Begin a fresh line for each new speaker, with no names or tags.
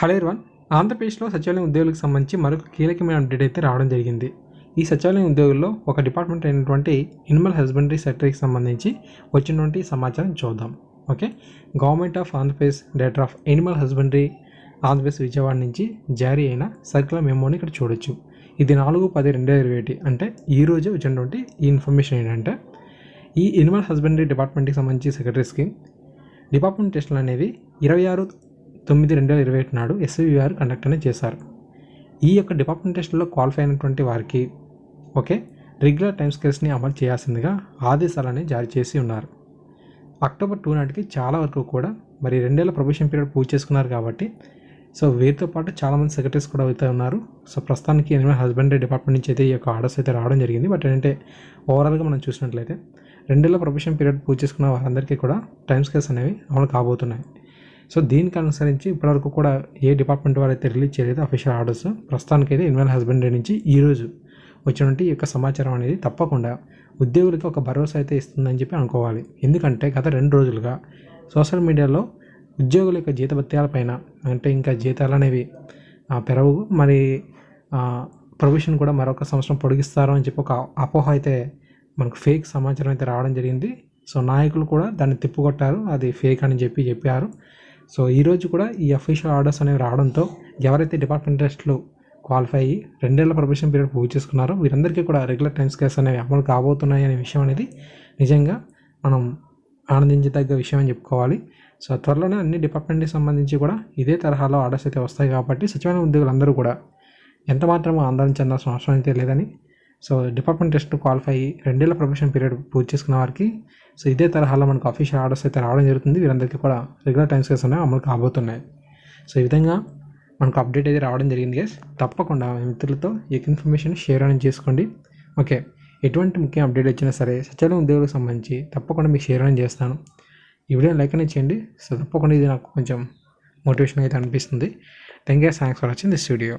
Hello one ఆంధ్రప్రదేశ్లో సచివాలయం ఉద్యోగులకు సంబంధించి మరొక కీలకమైన అప్డేట్ అయితే రావడం జరిగింది. ఈ సచివాలయం ఉద్యోగుల్లో ఒక డిపార్ట్మెంట్ అయినటువంటి ఎనిమల్ హస్బెండరీ సెక్టరీకి సంబంధించి వచ్చినటువంటి సమాచారం చూద్దాం. Okay? Government of Andhra Pradesh director of animal husbandry Andhra Pradesh Vijayawada నుంచి జారీ అయిన సర్కులర్ మెమోని ఇక్కడ చూడొచ్చు. ఇది నాలుగు పది రెండు వేల ఇరవై ఒకటి అంటే ఈ రోజే వచ్చినటువంటి ఈ ఇన్ఫర్మేషన్ ఏంటంటే ఈ ఎనిమల్ హస్బెండరీ డిపార్ట్మెంట్కి సంబంధించి సెక్రటరీస్కి డిపార్ట్మెంట్ టెస్టులు అనేవి ఇరవై ఆరు తొమ్మిది రెండు వేల ఇరవై ఒకటి నాడు ఎస్వీఆర్ కండక్ట్ అనేది చేశారు. ఈ యొక్క డిపార్ట్మెంట్ టెస్ట్లో క్వాలిఫై అయినటువంటి వారికి ఓకే రెగ్యులర్ టైం స్కేల్స్ని అమలు చేయాల్సిందిగా ఆదేశాలని జారీ చేసి ఉన్నారు. అక్టోబర్ టూ నాటికి చాలా వరకు కూడా మరి రెండేళ్ళ ప్రొబేషన్ పీరియడ్ పూర్తి చేసుకున్నారు కాబట్టి సో వీరితో పాటు చాలామంది సెక్రటరీస్ కూడా అవుతూ ఉన్నారు. సో ప్రస్తుతానికి ఎనిమిది హస్బెండరీ డిపార్ట్మెంట్ నుంచి అయితే ఈ యొక్క ఆర్డర్స్ అయితే రావడం జరిగింది. బట్ ఏంటంటే ఓవరాల్గా మనం చూసినట్లయితే రెండేళ్ళ ప్రొబేషన్ పీరియడ్ పూర్తి చేసుకున్న వారందరికీ కూడా టైం స్కేల్స్ అనేవి అమలు కాబోతున్నాయి. సో దీనికి అనుసరించి ఇప్పటివరకు కూడా ఏ డిపార్ట్మెంట్ వారు అయితే రిలీజ్ చేయలేదు అఫీషియల్ ఆర్డర్స్ ప్రస్తుతానికి అయితే ఇన్వెల్ హస్బెండరీ నుంచి ఈరోజు వచ్చినటువంటి ఈ యొక్క సమాచారం అనేది తప్పకుండా ఉద్యోగులకి ఒక భరోసా అయితే ఇస్తుందని చెప్పి అనుకోవాలి. ఎందుకంటే గత రెండు రోజులుగా సోషల్ మీడియాలో ఉద్యోగుల యొక్క జీతభత్యాలపైన అంటే ఇంకా జీతాలు అనేవి పెరవు పెరగవు. మరి ప్రొవిషన్ కూడా మరొక సంవత్సరం పొడిగిస్తారు అని చెప్పి ఒక అపోహ అయితే మనకు ఫేక్ సమాచారం అయితే రావడం జరిగింది. సో నాయకులు కూడా దాన్ని తిప్పుకొట్టారు. అది ఫేక్ అని చెప్పి చెప్పారు. సో ఈరోజు కూడా ఈ అఫీషియల్ ఆర్డర్స్ అనేవి రావడంతో ఎవరైతే డిపార్ట్మెంట్ టెస్ట్లు క్వాలిఫై అయ్యి రెండేళ్ళ ప్రొబేషన్ పీరియడ్ పూర్తి చేసుకున్నారో వీరందరికీ కూడా రెగ్యులర్ టైం స్కేల్స్ అనేవి అమలు కాబోతున్నాయి అనే విషయం అనేది నిజంగా మనం ఆనందించదగ్గ విషయం అని చెప్పుకోవాలి. సో త్వరలోనే అన్ని డిపార్ట్మెంట్కి సంబంధించి కూడా ఇదే తరహాలో ఆర్డర్స్ అయితే వస్తాయి కాబట్టి సచివాలయ ఉద్యోగులందరూ కూడా ఎంత మాత్రం ఆందోళన చెందాల్సిన అవసరం అయితే లేదని సో డిపార్ట్మెంట్ టెస్ట్ క్వాలిఫై అయ్యి రెండేళ్ళ ప్రొఫెషన్ పీరియడ్ పూర్తి చేసుకున్న వారికి సో ఇదే తరహాలో మనకు అఫీషియల్ ఆర్డర్స్ అయితే రావడం జరుగుతుంది. వీరందరికీ కూడా రెగ్యులర్ టైం స్కేల్స్ అనేవి అమలు కాబోతున్నాయి. సో ఈ విధంగా మనకు అప్డేట్ అయితే రావడం జరిగింది గేస్ తప్పకుండా మీ మిత్రులతో ఈ ఇన్ఫర్మేషన్ షేర్ అనేది చేసుకోండి. ఓకే ఎటువంటి ముఖ్య అప్డేట్ వచ్చినా సరే సచివాలయం ఉద్యోగులకు సంబంధించి తప్పకుండా మీకు షేర్ అనేది చేస్తాను. ఈ వీడియో లైక్ అనేది చేయండి. సో తప్పకుండా ఇది నాకు కొంచెం మోటివేషన్ అయితే అనిపిస్తుంది. Thank you thanks for watching this video